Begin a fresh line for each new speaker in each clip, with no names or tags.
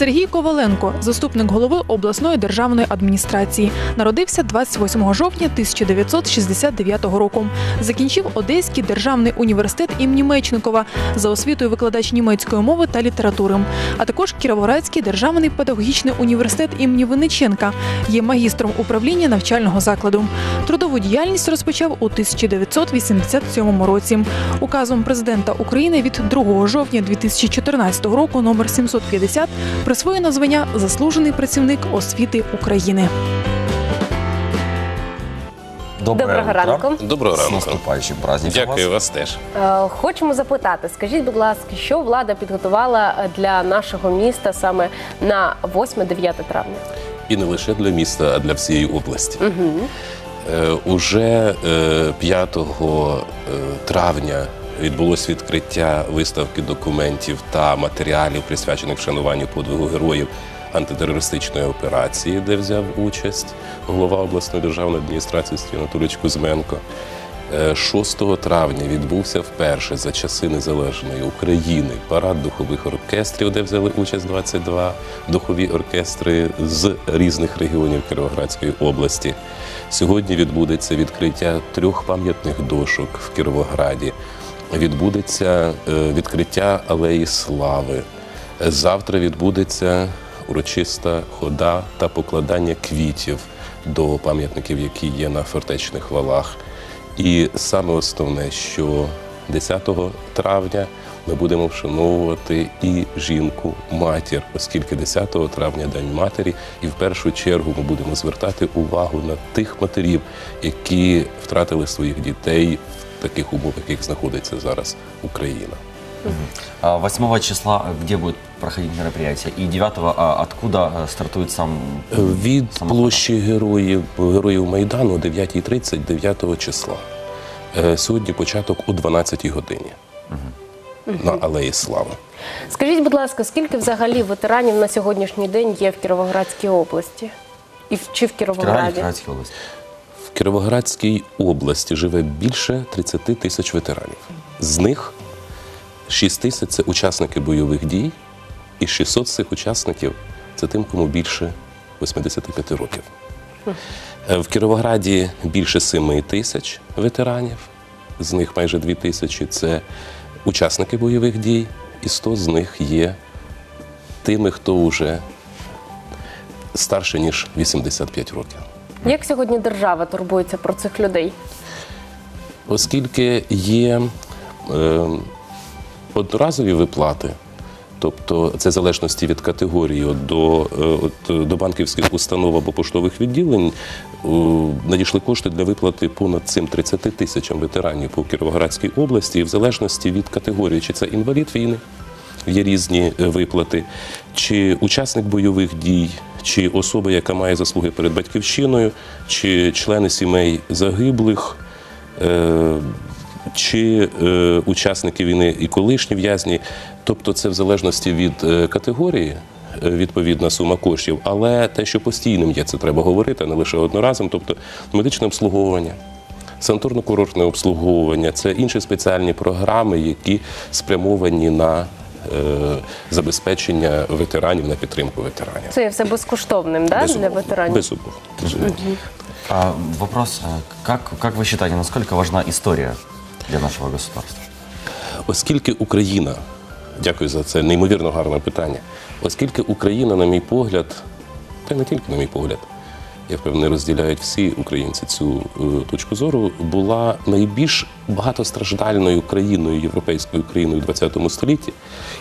Сергій Коваленко, заступник голови обласної державної адміністрації, народився 28 жовтня 1969 року. Закінчив Одеський державний університет імені Мечникова за освітою викладач німецької мови та літератури, а також Кіровоградський державний педагогічний університет імені Винниченка. Є магістром управління навчального закладу. Трудову діяльність розпочав у 1987 році. Указом президента України від 2 жовтня 2014 року номер 750 присвоєно звання Заслужений працівник освіти України.
Доброго ранку.
Доброго
С
ранку.
наступающим праздником
Дякую
вас.
вас теж.
Е, Хочемо запитати, скажіть, будь ласка, що влада підготувала для нашого міста саме на 8-9 травня?
І не лише для міста, а для всієї області. Е, уже е, 5 е, травня відбулось відкриття виставки документів та матеріалів, присвячених вшануванню подвигу героїв антитерористичної операції, де взяв участь голова обласної державної адміністрації Анатолійович Кузьменко. Е, 6 травня відбувся вперше за часи незалежної України парад духових оркестрів, де взяли участь 22 духові оркестри з різних регіонів Кіровоградської області. Сьогодні відбудеться відкриття трьох пам'ятних дошок в Кіровограді. Відбудеться е, відкриття алеї слави. Е, Завтра відбудеться урочиста хода та покладання квітів до пам'ятників, які є на фортечних валах. І саме основне, що 10 травня ми будемо вшановувати і жінку, матір, оскільки 10 травня День матері, і в першу чергу ми будемо звертати увагу на тих матерів, які втратили своїх дітей в таких умовах, в яких знаходиться зараз Україна.
8 числа где будет проходить мероприятие? И 9 а, откуда э, стартует сам...
Від
сама
площі героїв героїв Майдану о 9.30 9 числа. Е, Сьогодні початок о 12 годині на Алеї Слави.
Скажіть, будь ласка, скільки взагалі ветеранів на сьогоднішній день є в Кіровоградській області? І в- чи в Кіровограді?
Кировоградской области.
Кіровоградській області живе більше 30 тисяч ветеранів. З них 6 тисяч це учасники бойових дій, і 600 з цих учасників це тим, кому більше 85 років. Е, В Кіровограді більше 7 тисяч ветеранів, з них майже 2 тисячі це учасники бойових дій, і 100 з них є тими, хто вже старше, ніж 85 років.
Як сьогодні держава турбується про цих людей?
Оскільки є е, одноразові виплати, тобто це в залежності від категорії до, е, от, до банківських установ або поштових відділень, е, надійшли кошти для виплати понад цим 30 тисячам ветеранів по Кіровоградській області, і в залежності від категорії, чи це інвалід війни, є різні е, виплати, чи учасник бойових дій, чи особа, яка має заслуги перед батьківщиною, чи члени сімей загиблих. Е, чи е, учасники війни і колишні в'язні, тобто це в залежності від категорії. Відповідна сума коштів, але те, що постійним є, це треба говорити, не лише одноразом. Тобто медичне обслуговування, санаторно-курортне обслуговування це інші спеціальні програми, які спрямовані на забезпечення ветеранів, на підтримку ветеранів.
Це є все безкоштовним, да? для ветеранів?
Безумовно. Безумовно.
А, вопрос, как, как вы считаете, насколько важна история для нашего государства?
Оскільки Україна, дякую за це неймовірно гарне питання. Оскільки Україна, на мій погляд, та й не тільки на мій погляд, я впевнений, розділяють всі українці цю е, точку зору, була найбільш багатостраждальною країною, європейською країною в ХХ столітті.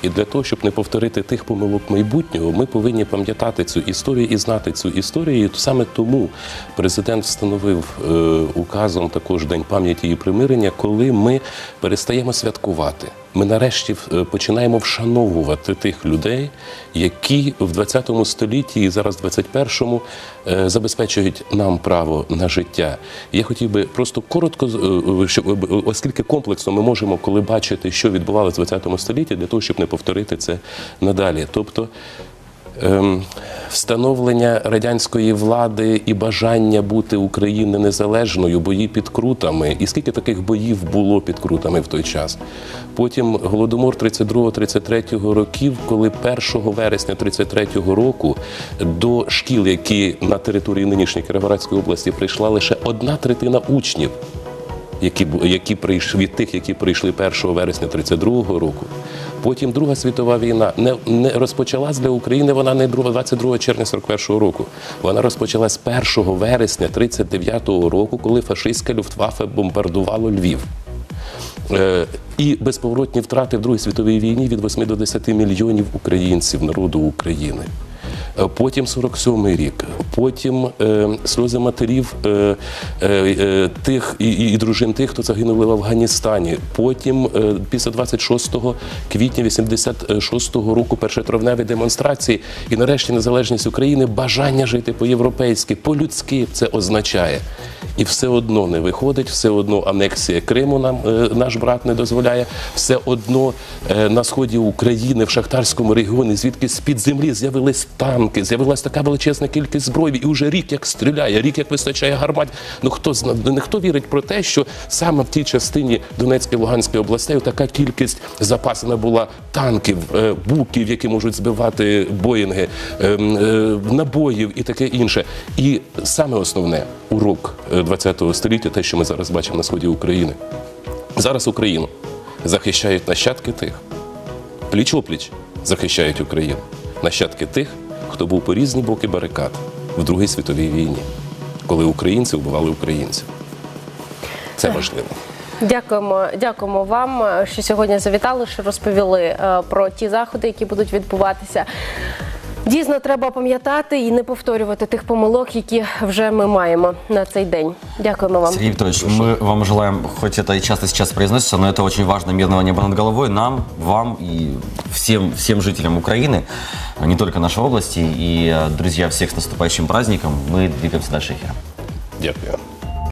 І для того, щоб не повторити тих помилок майбутнього, ми повинні пам'ятати цю історію і знати цю історію. І саме тому президент встановив е, указом також День пам'яті і примирення, коли ми перестаємо святкувати. Ми нарешті е, починаємо вшановувати тих людей, які в 20 столітті і зараз в 21-му е, забезпечують нам право на життя. Я хотів би просто коротко, е, щоб, оскільки комплексно ми можемо, коли бачити, що відбувалося в 20 столітті, для того, щоб не повторити це надалі. Тобто встановлення радянської влади і бажання бути України незалежною, бої під крутами. І скільки таких боїв було під крутами в той час? Потім голодомор 32-33 років, коли 1 вересня 33 року до шкіл, які на території нинішньої Кіровоградської області прийшла лише одна третина учнів які, які прийшли від тих, які прийшли 1 вересня 32 року. Потім Друга світова війна не, не розпочалась для України. Вона не 2 22 червня 41 року. Вона розпочалась 1 вересня 39 року, коли фашистська люфтваффе бомбардувало Львів. Е, І безповоротні втрати в Другій світовій війні від 8 до 10 мільйонів українців, народу України. Е, Потім 47-й рік, потім е, сльози матерів е, е, е, тих і, і, дружин тих, хто загинули в Афганістані. Потім, е, після 26 квітня 86-го року, першотравневі демонстрації, і нарешті незалежність України, бажання жити по-європейськи, по-людськи це означає. І все одно не виходить, все одно анексія Криму нам е, наш брат не дозволяє. Все одно е, на сході України, в шахтарському регіоні, звідки з під землі з'явились танки, з'явилась така величезна кількість зброї, і вже рік як стріляє, рік як вистачає гармат. Ну хто зна, ну, хто вірить про те, що саме в тій частині Донецької Луганської областей така кількість запасена була танків, е, буків, які можуть збивати боїнги, ем, набоїв і таке інше. І саме основне урок ХХ століття, те, що ми зараз бачимо на сході України. Зараз Україну захищають нащадки тих, пліч опліч захищають Україну. Нащадки тих, хто був по різні боки барикад в Другій світовій війні, коли українці вбивали українців. Це важливо.
Дякуємо, дякуємо вам, що сьогодні завітали, що розповіли е, про ті заходи, які будуть відбуватися. Дійсно, треба пам'ятати і не повторювати тих помилок, які вже ми маємо на цей день. Дякуємо вам.
Сергей Викторович, мы вам желаем, хоть это и часто сейчас произносится, но это очень важно, мирного неба над головой, нам, вам и всем, всем жителям Украины, а не только нашей области. И, э, друзья, всех с наступающим праздником. Мы двигаемся дальше эфира.
Дякую.